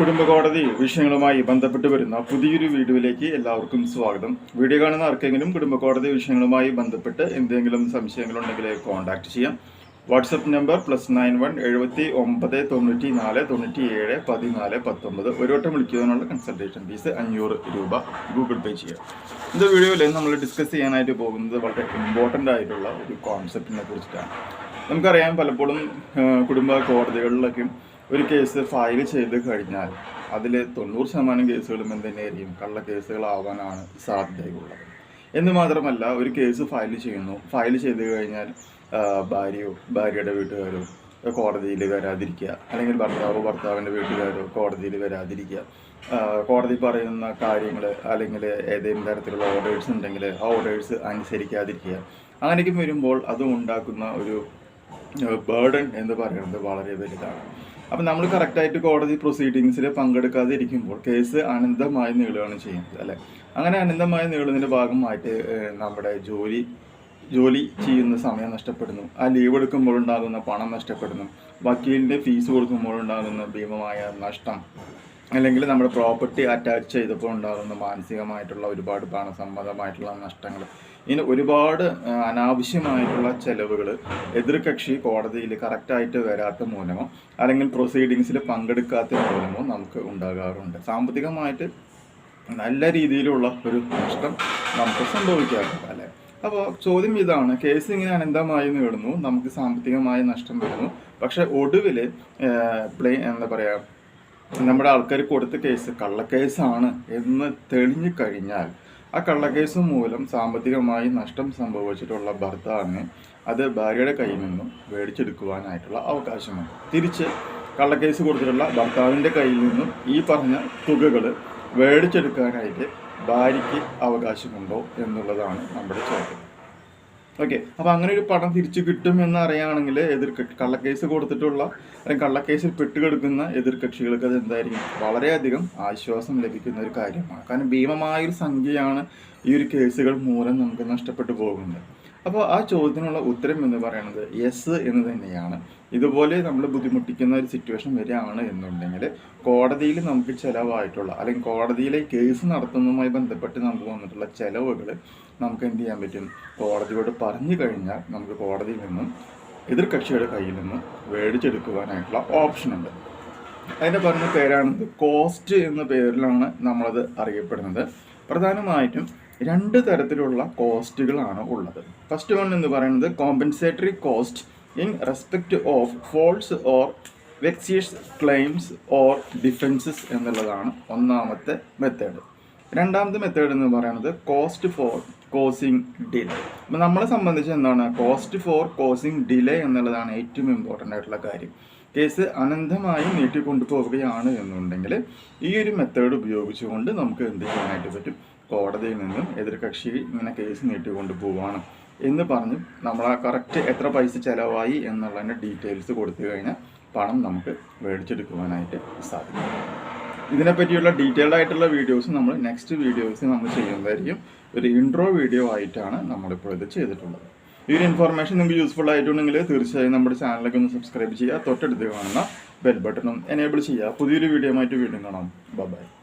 കുടുംബ കോടതി വിഷയങ്ങളുമായി ബന്ധപ്പെട്ട് വരുന്ന പുതിയൊരു വീഡിയോയിലേക്ക് എല്ലാവർക്കും സ്വാഗതം. വീഡിയോ കാണുന്ന ആർക്കെങ്കിലും കുടുംബ കോടതി വിഷയങ്ങളുമായി ബന്ധപ്പെട്ട് എന്തെങ്കിലും സംശയങ്ങളുണ്ടെങ്കിൽ കോൺടാക്ട് ചെയ്യാം. WhatsApp number plus nine one എഴുപത്തി ഒമ്പത് തൊണ്ണൂറ്റി നാല് തൊണ്ണൂറ്റി ഏഴ് പതിനാല് പത്തൊമ്പത്. ഒരു വട്ടം വിളിക്കുന്നതിനുള്ള കൺസൾട്ടേഷൻ ഫീസ് അഞ്ഞൂറ് രൂപ ഗൂഗിൾ പേ ചെയ്യാം. ഇന്ന് വീഡിയോയിൽ നമ്മൾ ഡിസ്കസ് ചെയ്യാനായിട്ട് പോകുന്നത് വളരെ ഇമ്പോർട്ടന്റ് ആയിട്ടുള്ള ഒരു കോൺസെപ്റ്റിനെ കുറിച്ചിട്ടാണ്. നമുക്കറിയാം പലപ്പോഴും കുടുംബ കോടതികളിലൊക്കെ ഒരു കേസ് ഫയൽ ചെയ്ത് കഴിഞ്ഞാൽ അതിൽ തൊണ്ണൂറ് ശതമാനം കേസുകളും എന്ത് കള്ള കേസുകളാവാനാണ് സാധ്യതയുള്ളത്. എന്ന് മാത്രമല്ല ഒരു കേസ് ഫയൽ ചെയ്യുന്നു. ഫയൽ ചെയ്ത് കഴിഞ്ഞാൽ ഭാര്യയോ ഭാര്യയുടെ വീട്ടുകാരോ കോടതിയിൽ വരാതിരിക്കുക. അല്ലെങ്കിൽ ഭർത്താവോ ഭർത്താവിന്റെ വീട്ടുകാരോ കോടതിയിൽ വരാതിരിക്കുക. കോടതി പറയുന്ന കാര്യങ്ങൾ അല്ലെങ്കിൽ ഏതെങ്കിലും തരത്തിലുള്ള ഓർഡേഴ്സ് ഉണ്ടെങ്കിൽ ആ ഓർഡേഴ്സ് അനുസരിക്കാതിരിക്കുക. അങ്ങനെയൊക്കെ വരുമ്പോൾ അത് ഉണ്ടാക്കുന്ന ഒരു ബേർഡൻ എന്ന് പറയുന്നത് വളരെ വലുതാണ്. അപ്പം നമ്മൾ കറക്റ്റായിട്ട് കോടതി പ്രൊസീഡിങ്സിൽ പങ്കെടുക്കാതെ ഇരിക്കുമ്പോൾ കേസ് അനന്തമായി നീളുകയാണ് ചെയ്യുന്നത് അല്ലേ? അങ്ങനെ അനന്തമായി നീളുന്നതിന്റെ ഭാഗമായിട്ട് നമ്മുടെ ജോലി ജോലി ചെയ്യുന്ന സമയം നഷ്ടപ്പെടുന്നു. ആ ലീവ് എടുക്കുമ്പോൾ ഉണ്ടാകുന്ന പണം നഷ്ടപ്പെടുന്നു. വക്കീലിന്റെ ഫീസ് കൊടുക്കുമ്പോൾ ഉണ്ടാകുന്ന ഭീമമായ നഷ്ടം. അല്ലെങ്കിൽ നമ്മുടെ പ്രോപ്പർട്ടി അറ്റാച്ച് ചെയ്തപ്പോൾ ഉണ്ടാകുന്ന മാനസികമായിട്ടുള്ള ഒരുപാട് പണസംബന്ധമായിട്ടുള്ള നഷ്ടങ്ങൾ ഇങ്ങനെ ഒരുപാട് അനാവശ്യമായിട്ടുള്ള ചെലവുകൾ എതിർകക്ഷി കോടതിയിൽ കറക്റ്റായിട്ട് വരാത്ത മൂലമോ അല്ലെങ്കിൽ പ്രൊസീഡിങ്സിൽ പങ്കെടുക്കാത്ത മൂലമോ നമുക്ക് ഉണ്ടാകാറുണ്ട്. സാമ്പത്തികമായിട്ട് നല്ല രീതിയിലുള്ള ഒരു നഷ്ടം നമുക്ക് സംഭവിക്കാറുണ്ട് അല്ലേ? അപ്പോൾ ചോദ്യം ഇതാണ് കേസ് ഇങ്ങനെ അനന്തമായി നീളുന്നു നമുക്ക് സാമ്പത്തികമായ നഷ്ടം വരുന്നു പക്ഷെ ഒടുവിൽ പ്ലേ എന്താ പറയുക നമ്മുടെ ആൾക്കാർ കൊടുത്ത കേസ് കള്ളക്കേസാണ് എന്ന് തെളിഞ്ഞു കഴിഞ്ഞാൽ ആ കള്ളക്കേസ് മൂലം സാമ്പത്തികമായി നഷ്ടം സംഭവിച്ചിട്ടുള്ള ഭർത്താവിന് അത് ഭാര്യയുടെ കയ്യിൽ നിന്നും മേടിച്ചെടുക്കുവാനായിട്ടുള്ള അവകാശമുണ്ട്. തിരിച്ച് കള്ളക്കേസ് കൊടുത്തിട്ടുള്ള ഭർത്താവിന്റെ കയ്യിൽ നിന്നും ഈ പറഞ്ഞ തുകകൾ മേടിച്ചെടുക്കാനായിട്ട് ഭാര്യയ്ക്ക് അവകാശമുണ്ടോ എന്നുള്ളതാണ് നമ്മുടെ ചോദ്യം. ഓക്കെ അപ്പോൾ അങ്ങനെ ഒരു പണം തിരിച്ചു കിട്ടും എന്ന് അറിയുകയാണെങ്കിൽ എതിർ കള്ളക്കേസ് കൊടുത്തിട്ടുള്ള അല്ലെങ്കിൽ കള്ളക്കേസിൽ പെട്ടുകിടക്കുന്ന എതിർ കക്ഷികൾക്ക് അത് എന്തായിരിക്കും? വളരെയധികം ആശ്വാസം ലഭിക്കുന്ന ഒരു കാര്യമാണ്. കാരണം ഭീമമായൊരു സംഖ്യയാണ് ഈ ഒരു കേസുകൾ മൂലം നമുക്ക് നഷ്ടപ്പെട്ടു പോകുന്നത്. അപ്പോൾ ആ ചോദ്യത്തിനുള്ള ഉത്തരം എന്ന് പറയുന്നത് യെസ് എന്ന് തന്നെയാണ്. ഇതുപോലെ നമ്മൾ ബുദ്ധിമുട്ടിക്കുന്ന ഒരു സിറ്റുവേഷൻ വരികയാണ് എന്നുണ്ടെങ്കിൽ കോടതിയിൽ നമുക്ക് ചിലവായിട്ടുള്ള അല്ലെങ്കിൽ കോടതിയിലെ കേസ് നടത്തുന്നതുമായി ബന്ധപ്പെട്ട് നമുക്ക് വന്നിട്ടുള്ള ചിലവുകൾ നമുക്ക് എന്ത് ചെയ്യാൻ പറ്റും? കോടതിയോട് പറഞ്ഞു കഴിഞ്ഞാൽ നമുക്ക് കോടതിയിൽ നിന്നും എതിർകക്ഷിയുടെ കയ്യിൽ നിന്നും മേടിച്ചെടുക്കുവാനായിട്ടുള്ള ഓപ്ഷനുണ്ട് അതിന്റെ പറഞ്ഞ പേരാണ് കോസ്റ്റ് എന്ന പേരിലാണ് നമ്മളത് അറിയപ്പെടുന്നത്. പ്രധാനമായിട്ടും രണ്ട് തരത്തിലുള്ള കോസ്റ്റുകളാണ് ഉള്ളത്. ഫസ്റ്റ് വൺ എന്ന് പറയുന്നത് compensatory cost in respect of false or vexatious claims or defences എന്നുള്ളതാണ് ഒന്നാമത്തെ മെത്തേഡ് രണ്ടാമത്തെ മെത്തേഡ് എന്ന് പറയുന്നത് കോസ്റ്റ് ഫോർ കോസിങ് ഡിലേ അപ്പം നമ്മളെ സംബന്ധിച്ച് എന്താണ്? കോസ്റ്റ് ഫോർ കോസിങ് ഡിലേ എന്നുള്ളതാണ് ഏറ്റവും ഇമ്പോർട്ടന്റ് ആയിട്ടുള്ള കാര്യം. കേസ് അനന്തമായി നീട്ടിക്കൊണ്ടുപോവുകയാണ് എന്നുണ്ടെങ്കിൽ ഈ ഒരു മെത്തേഡ് ഉപയോഗിച്ചുകൊണ്ട് നമുക്ക് എന്ത് ചെയ്യാനായിട്ട് പറ്റും? കോടതിയിൽ നിന്നും എതിർകക്ഷി ഇങ്ങനെ കേസ് നീട്ടിക്കൊണ്ട് പോവാണ്. എന്ന് പറഞ്ഞ് നമ്മൾ ആ കറക്റ്റ് എത്ര പൈസ ചിലവായി എന്നുള്ളതിന്റെ ഡീറ്റെയിൽസ് കൊടുത്തു കഴിഞ്ഞാൽ പണം നമുക്ക് മേടിച്ചെടുക്കുവാനായിട്ട് സാധിക്കും. ഇതിനെപ്പറ്റിയുള്ള ഡീറ്റെയിൽഡ് ആയിട്ടുള്ള വീഡിയോസ് നമ്മൾ നെക്സ്റ്റ് വീഡിയോസ് നമ്മൾ ചെയ്യുന്നതായിരിക്കും. ഒരു ഇൻട്രോ വീഡിയോ ആയിട്ടാണ് നമ്മളിപ്പോൾ ഇത് ചെയ്തിട്ടുള്ളത്. ഈ ഒരു ഇൻഫർമേഷൻ നിങ്ങൾക്ക് യൂസ്ഫുൾ ആയിട്ടുണ്ടെങ്കിൽ തീർച്ചയായും നമ്മുടെ ചാനലിലേക്ക് ഒന്ന് സബ്സ്ക്രൈബ് ചെയ്യുക. തൊട്ടടുത്ത് കാണുന്ന ബെൽ ബട്ടണും എനേബിൾ ചെയ്യുക. പുതിയൊരു വീഡിയോ ആയിട്ട് വീണ്ടും കാണാം. ബൈ